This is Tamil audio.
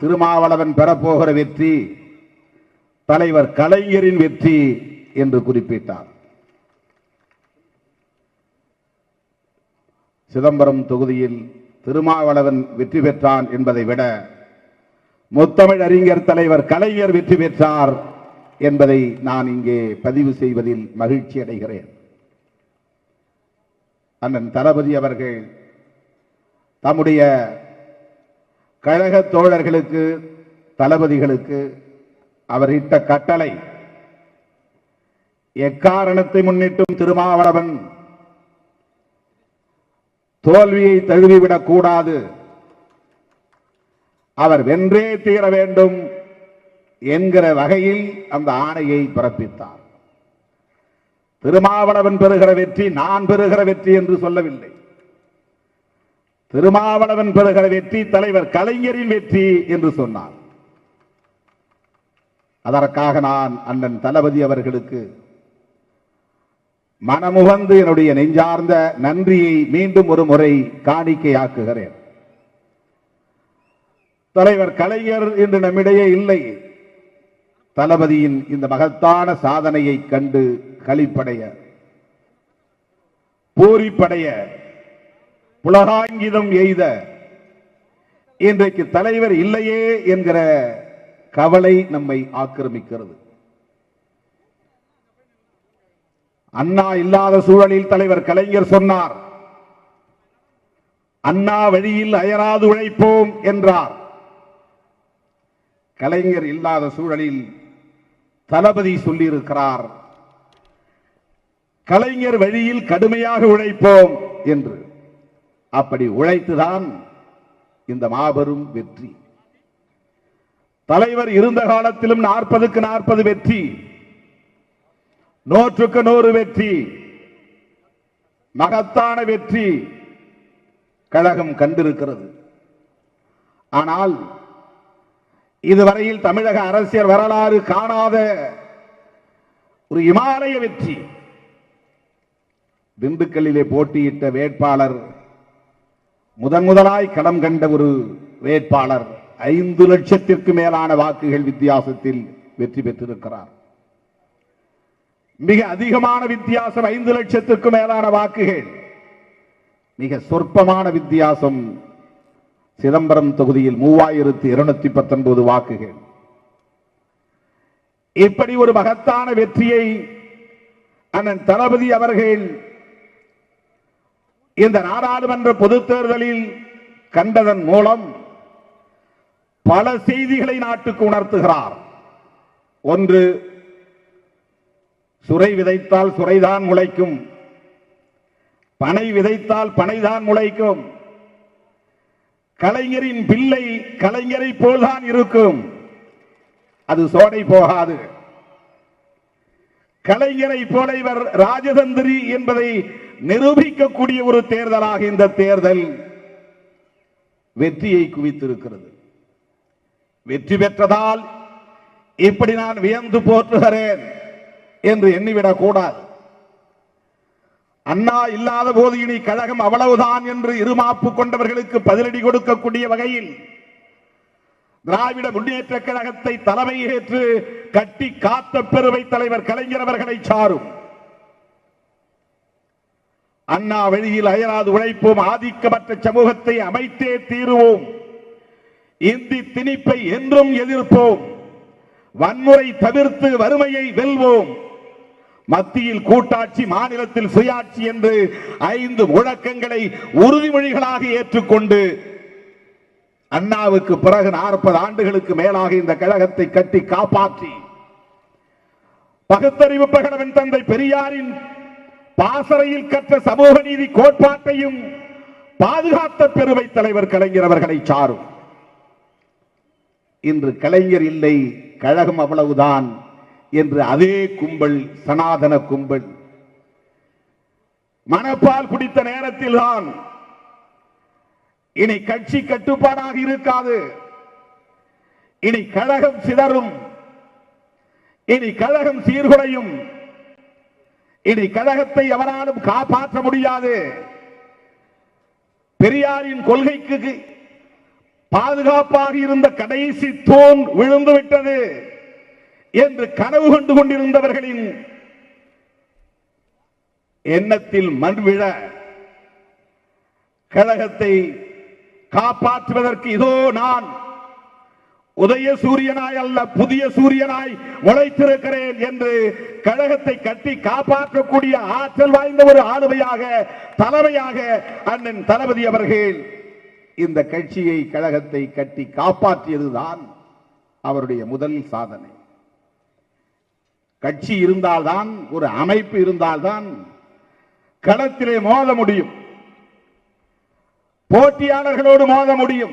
திருமாவளவன் பெறப்போகிற வெற்றி தலைவர் கலைஞரின் வெற்றி என்று குறிப்பிட்டார். சிதம்பரம் தொகுதியில் திருமாவளவன் வெற்றி பெற்றான் என்பதை விட முத்தமிழ் அறிஞர் தலைவர் கலைஞர் வெற்றி பெற்றார் என்பதை நான் இங்கே பதிவு செய்வதில் மகிழ்ச்சி அடைகிறேன். அண்ணன் தளபதி அவர்கள் தம்முடைய கழக தோழர்களுக்கு தளபதிகளுக்கு அவர் இட்ட கட்டளை எக்காரணத்தை முன்னிட்டும் திருமாவளவன் தோல்வியை தழுவிவிடக் கூடாது. அவர் வென்றே தீர வேண்டும் என்கிற வகையில் அந்த ஆணையை பிறப்பித்தார். திருமாவளவன் பெறுகிற வெற்றி நான் பெறுகிற வெற்றி என்று சொல்லவில்லை. திருமாவளவன் பெறுகிற வெற்றி தலைவர் கலைஞரின் வெற்றி என்று சொன்னார். அதற்காக நான் அண்ணன் தளபதி அவர்களுக்கு மனமுகந்து என்னுடைய நெஞ்சார்ந்த நன்றியை மீண்டும் ஒரு முறை காணிக்கையாக்குகிறேன். தலைவர் கலைஞர் இன்று நம்மிடையே இல்லை. தளபதியின் இந்த மகத்தான சாதனையை கண்டு களிப்படைய பூரிப்படைய புலகாங்கிதம் எய்த. இன்றைக்கு தலைவர் இல்லையே என்கிற கவலை நம்மை ஆக்கிரமிக்கிறது. அண்ணா இல்லாத சூழலில் தலைவர் கலைஞர் சொன்னார். அண்ணா வழியில் அயராது உழைப்போம் என்றார். கலைஞர் இல்லாத சூழலில் தளபதி சொல்லியிருக்கிறார். கலைஞர் வழியில் கடுமையாக உழைப்போம் என்று. அப்படி உழைத்துதான் இந்த மாபெரும் வெற்றி. தலைவர் இருந்த காலத்திலும் நாற்பதுக்கு நாற்பது வெற்றி. நூற்றுக்கு நூறு வெற்றி. மகத்தான வெற்றி கழகம் கண்டிருக்கிறது. ஆனால் இதுவரையில் தமிழக அரசியல் வரலாறு காணாத ஒரு இமாலய வெற்றி. திண்டுக்கல்லிலே போட்டியிட்ட வேட்பாளர் முதன் முதலாய் களம் கண்ட ஒரு வேட்பாளர் ஐந்து லட்சத்திற்கு மேலான வாக்குகள் வித்தியாசத்தில் வெற்றி பெற்றிருக்கிறார். மிக அதிகமான வித்தியாசம் ஐந்து லட்சத்திற்கு மேலான வாக்குகள். மிக சொற்பமான வித்தியாசம் சிதம்பரம் தொகுதியில் மூவாயிரத்தி இருநூத்தி பத்தொன்பது வாக்குகள். இப்படி ஒரு மகத்தான வெற்றியை அண்ணன் தளபதி அவர்கள் இந்த நாடாளுமன்ற பொதுத் தேர்தலில் கண்டதன் மூலம் பல செய்திகளை நாட்டுக்கு உணர்த்துகிறார். ஒன்று சுரை விதைத்தால் சுரைதான் முளைக்கும். பனை விதைத்தால் பனைதான் முளைக்கும். கலைஞரின் பிள்ளை கலைஞரை போல்தான் இருக்கும். அது சோடை போகாது. கலைஞரை போல இவர் ராஜதந்திரி என்பதை நிரூபிக்கக்கூடிய ஒரு தேர்தலாக இந்த தேர்தல் வெற்றியை குவித்திருக்கிறது. வெற்றி பெற்றதால் இப்படி நான் வியந்து போற்றுகிறேன் என்று எண்ணிவிடக் கூடாது அண்ணா இல்லாத போது இனி கழகம் அவ்வளவுதான் என்று இருமாப்பு கொண்டவர்களுக்கு பதிலடி கொடுக்கக்கூடிய வகையில் திராவிட முன்னேற்ற கழகத்தை தலைமை ஏற்று கட்டி காத்த பெருமை தலைவர் கலைஞர் அவர்களை சாரும். அண்ணா வழியில் அயராது உழைப்போம். ஆதிக்கமற்ற சமூகத்தை அமைத்தே தீருவோம். இந்தி திணிப்பை என்றும் எதிர்ப்போம். வன்முறை தவிர்த்து வறுமையை வெல்வோம். மத்தியில் கூட்டாட்சி மாநிலத்தில் சுயாட்சி என்று ஐந்து முழக்கங்களை உறுதிமொழிகளாக ஏற்றுக்கொண்டு அண்ணாவுக்கு பிறகு நாற்பது ஆண்டுகளுக்கு மேலாக இந்த கழகத்தை கட்டி காப்பாற்றி பகுத்தறிவு பிரகடவன் தந்தை பெரியாரின் பாசறையில் கற்ற சமூக நீதி கோட்பாட்டையும் பாதுகாத்த பெருமை தலைவர் கலைஞர் அவர்களை சாரும். இன்று கலைஞர் இல்லை கழகம் அவ்வளவுதான் என்று அதே கும்பல் சனாதன கும்பல். மனப்பால் குடித்த நேரத்தில் தான் இனி கட்சி கட்டுப்பாடாக இருக்காது. இனி கழகம் சிதறும். இனி கழகம் சீர்குலையும். இனி கழகத்தை எவராலும் காப்பாற்ற முடியாது. பெரியாரின் கொள்கைக்கு பாதுகாப்பாக இருந்த கடைசி தூண் விழுந்து விட்டது என்று கனவு கண்டு கொண்டிருந்தவர்களின் எண்ணத்தில் மண் விழ கழகத்தை காப்பாற்றுவதற்கு இதோ நான் உதய சூரியனாய் அல்ல புதிய சூரியனாய் முளைத்திருக்கிறேன் என்று கழகத்தை கட்டி காப்பாற்றக்கூடிய ஆற்றல் வாய்ந்த ஒரு ஆளுமையாக தலைமையாக அண்ணன் தளபதி அவர்கள் இந்த கட்சியை கழகத்தை கட்டி காப்பாற்றியதுதான் அவருடைய முதல் சாதனை. கட்சி இருந்தால்தான் ஒரு அமைப்பு இருந்தால்தான் களத்திலே மோத முடியும். போட்டியாளர்களோடு மோத முடியும்.